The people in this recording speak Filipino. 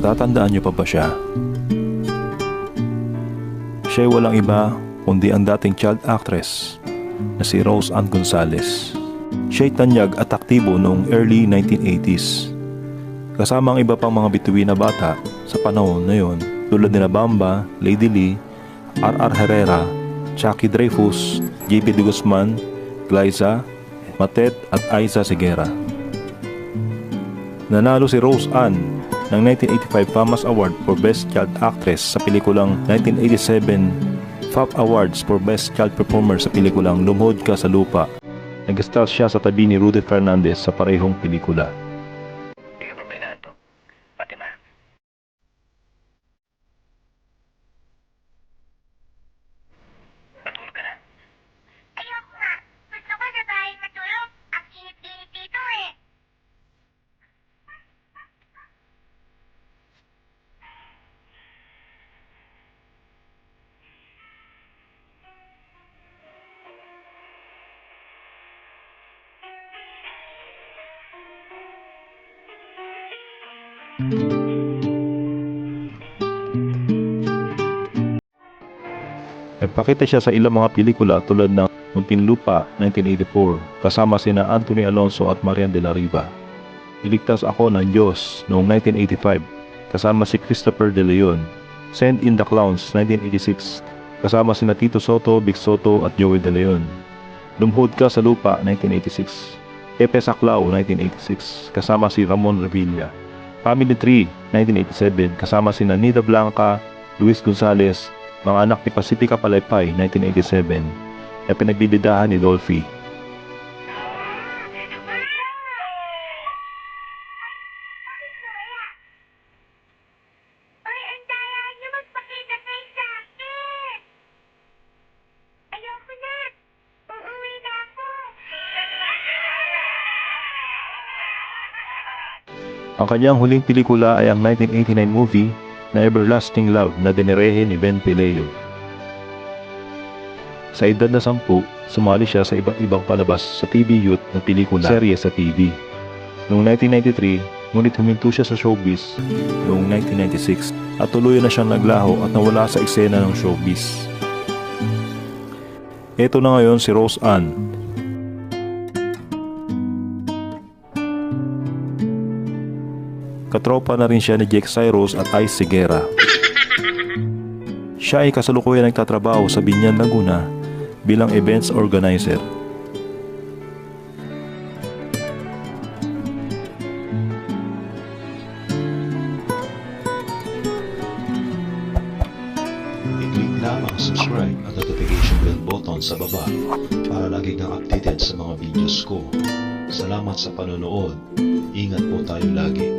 Natatandaan niyo pa ba siya? Siya ay walang iba kundi ang dating child actress na si Rose Ann Gonzalez. Siya ay tanyag at aktibo noong early 1980s. Kasama ang iba pang mga bituin na bata sa panahon na yon tulad nila Bamba, Lady Lee, R.R. Herrera, Chucky Dreyfus, J.P. De Guzman, Glyza, Matet at Aiza Segura. Nanalo si Rose Ann ng 1985 FAMAS Award for Best Child Actress sa pelikulang 1987 FAP Awards for Best Child Performer sa pelikulang Lumhod Ka sa Lupa. Nag-star siya sa tabi ni Rudy Fernandez sa parehong pelikula. Nagpakita siya sa ilang mga pelikula tulad ng Muntinlupa 1984 kasama sina Anthony Alonso at Marian de la Riva. Iligtas ako ng Diyos noong 1985 kasama si Christopher De Leon. Send in the Clowns 1986 kasama sina Tito Soto, Big Soto at Joey De Leon. Lumhod ka sa lupa 1986. Pepe Saclao 1986 kasama si Ramon Revilla. Family Tree 1987 kasama sina Nida Blanca, Luis Gonzalez, mga anak ni Pacifica Palaypay 1987 na pinagbibidahan ni Dolphy. Ang kanyang huling pelikula ay ang 1989 movie na Everlasting Love na dinerehe ni Ben Pileo. Sa edad na sampu, sumali siya sa iba't ibang palabas sa TV Youth na pelikula serye sa TV. Noong 1993, ngunit huminto siya sa showbiz noong 1996 at tuluyan na siyang naglaho at nawala sa eksena ng showbiz. Ito na ngayon si Rose Ann, Katropa na rin siya ni Jake Cyrus at Ice Segura. Siya ay kasalukuyan nagtatrabaho sa Binyan Laguna bilang events organizer. I-click lang ang subscribe at notification bell button sa baba para lagi kang updated sa mga videos ko. Salamat sa panonood. Ingat po tayo lagi.